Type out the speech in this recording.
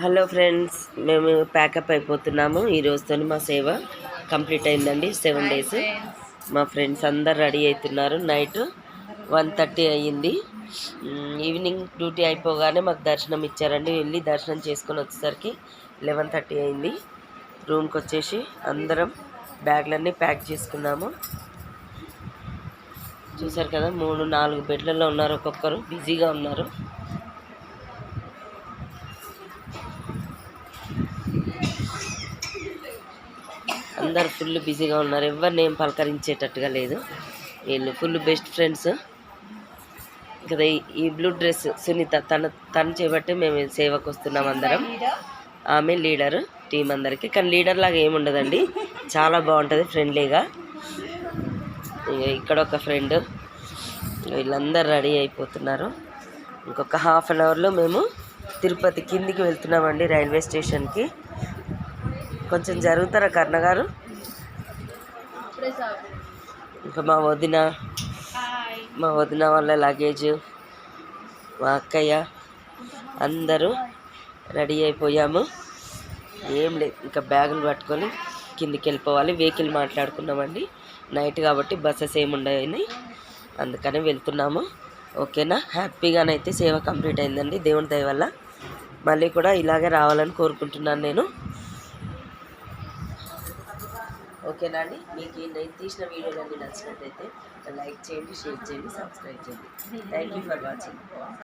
Hello friends మేము pack up అయిపోతున్నాము. ఈ రోజుతో మా సేవ కంప్లీట్ అయిందండి. Seven days. మా ఫ్రెండ్స్ అందరు రెడీ అవుతున్నారు. నైట్ వన్ థర్టీ అయ్యింది. ఈవినింగ్ డ్యూటీ అయిపోగానే మాకు దర్శనం ఇచ్చారండి. వెళ్ళి దర్శనం చేసుకొని వచ్చేసరికి లెవెన్ థర్టీ అయింది రూమ్కి వచ్చేసి అందరం బ్యాగ్లన్నీ ప్యాక్ చేసుకున్నాము. చూసారు కదా మూడు నాలుగు బెడ్లలో ఉన్నారు ఒక్కొక్కరు. బిజీగా ఉన్నారు. అందరు ఫుల్ బిజీగా ఉన్నారు. ఎవరిని ఏం పలకరించేటట్టుగా లేదు. వీళ్ళు ఫుల్ బెస్ట్ ఫ్రెండ్స్ కదా ఈ- బ్లూ డ్రెస్ సునీత తన తను చేపట్టి మేము సేవకు వస్తున్నాం అందరం. ఆమె లీడర్ టీం అందరికి. కానీ లీడర్ లాగా ఏముండదండి చాలా బాగుంటుంది ఫ్రెండ్లీగా ఇక్కడ ఒక ఫ్రెండ్ వీళ్ళందరూ రెడీ అయిపోతున్నారు. ఇంకొక హాఫ్ అన్ అవర్లో మేము తిరుపతి కిందికి వెళ్తున్నామండి రైల్వే స్టేషన్కి. కొంచెం జరుగుతారా కర్ణ గారు? ఇంకా మా వదిన మా వదిన వాళ్ళ లగేజ్ మా అక్కయ్య అందరూ రెడీ అయిపోయాము. ఏం లేదు ఇంకా బ్యాగులు పట్టుకొని కిందికి వెళ్ళిపోవాలి. వెహికల్ మాట్లాడుకున్నామండి. నైట్ కాబట్టి బస్సెస్ ఏముండవని అందుకనే అందుకని వెళ్తున్నాము. ఓకేనా? హ్యాపీగానైతే సేవ కంప్లీట్ అయిందండి దేవుని దయ వల్ల. మళ్ళీ కూడా ఇలాగే రావాలని కోరుకుంటున్నాను నేను. ఓకేనా అండి? మీకు నేను తీసిన వీడియోలు అన్నీ నచ్చినట్టయితే లైక్ చేయండి షేర్ చేయండి సబ్స్క్రైబ్ చేయండి. Thank you for watching